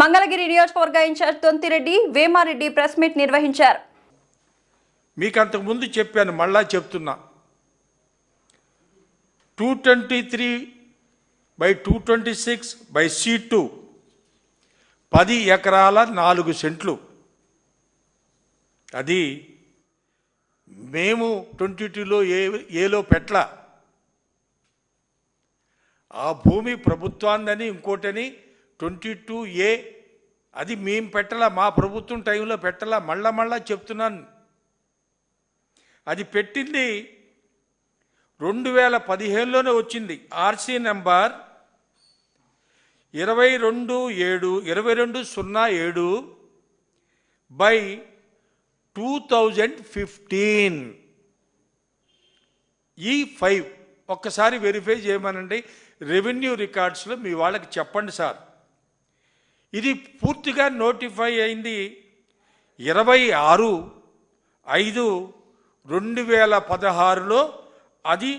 మంగళగిరి నియోజకవర్గ incharge Thontireddy Vemareddy press meet నిర్వహించారు. మీకు అంతకుముందు చెప్పాను మళ్ళా చెప్తున్నా. Two twenty three by two twenty six by C two పది ఎకరాల నాలుగు సెంట్లు. అది మేము ట్వంటీ టూలో ఏ ఏలో పెట్ల ఆ భూమి ప్రభుత్వాందని ఇంకోటని ట్వంటీ టూ ఏ అది మేము పెట్టలా మా ప్రభుత్వం టైంలో పెట్టలా మళ్ళా మళ్ళా చెప్తున్నాను. అది పెట్టింది రెండు వేల పదిహేనులోనే వచ్చింది. ఆర్సీ నెంబర్ ఇరవై రెండు ఏడు ఇరవై రెండు సున్నా ఏడు బై టూ థౌజండ్ ఫిఫ్టీన్. ఈ ఫైవ్ ఒక్కసారి వెరిఫై చేయమనండి. రెవెన్యూ రికార్డ్స్లో మీ వాళ్ళకి చెప్పండి సార్. ఇది పూర్తిగా నోటిఫై అయింది ఇరవై ఆరు ఐదు రెండు వేల పదహారులో అది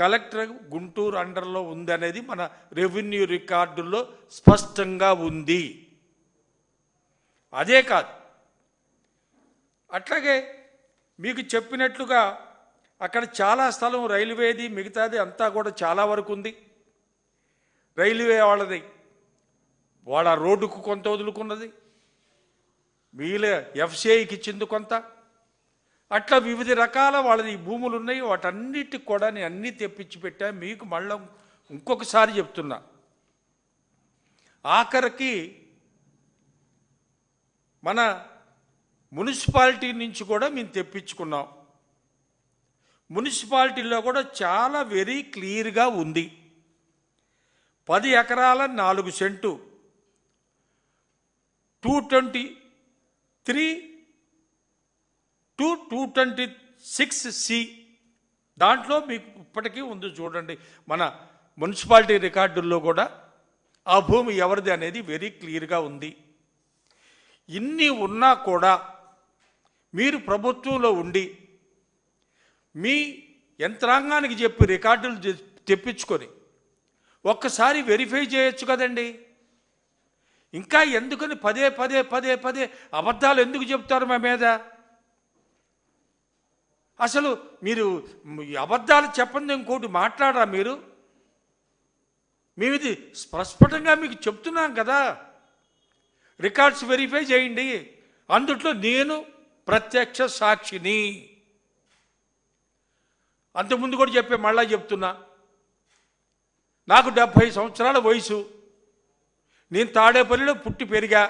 కలెక్టర్ గుంటూరు అండర్లో ఉందనేది మన రెవెన్యూ రికార్డుల్లో స్పష్టంగా ఉంది. అదే కాదు అట్లాగే మీకు చెప్పినట్లుగా అక్కడ చాలా స్థలం రైల్వేది మిగతాది అంతా కూడా చాలా వరకు ఉంది. రైల్వే వాళ్ళది వాళ్ళ రోడ్డుకు కొంత వదులుకున్నది. వీళ్ళ ఎఫ్సిఐకి ఇచ్చింది కొంత. అట్లా వివిధ రకాల వాళ్ళది భూములు ఉన్నాయి వాటన్నిటికి కూడా నేను అన్నీ తెప్పించి పెట్టా. మీకు మళ్ళీ ఇంకొకసారి చెప్తున్నా. ఆఖరికి మన మున్సిపాలిటీ నుంచి కూడా మేము తెప్పించుకున్నాం. మున్సిపాలిటీలో కూడా చాలా వెరీ క్లియర్గా ఉంది. పది ఎకరాల నాలుగు cent. Two twenty three two two twenty six C దాంట్లో మీకు ఇప్పటికీ ఉంది చూడండి. మన మున్సిపాలిటీ రికార్డుల్లో కూడా ఆ భూమి ఎవరిది అనేది వెరీ క్లియర్గా ఉంది. ఇన్ని ఉన్నా కూడా మీరు ప్రభుత్వంలో ఉండి మీ యంత్రాంగానికి చెప్పి రికార్డులు తెప్పించుకొని ఒక్కసారి వెరిఫై చేయొచ్చు కదండి. ఇంకా ఎందుకని పదే పదే పదే పదే అబద్ధాలు ఎందుకు చెప్తారు మా మీద? అసలు మీరు అబద్ధాలు చెప్పండి ఇంకోటి మాట్లాడరా మీరు? మేము ఇది స్పష్టంగా మీకు చెప్తున్నాం కదా. రికార్డ్స్ వెరిఫై చేయండి. అందుట్లో నేను ప్రత్యక్ష సాక్షిని. అంతకుముందు కూడా చెప్పే మళ్ళా చెప్తున్నా. నాకు డెబ్భై సంవత్సరాల వయసు. నేను తాడేపల్లిలో పుట్టి పెరిగా.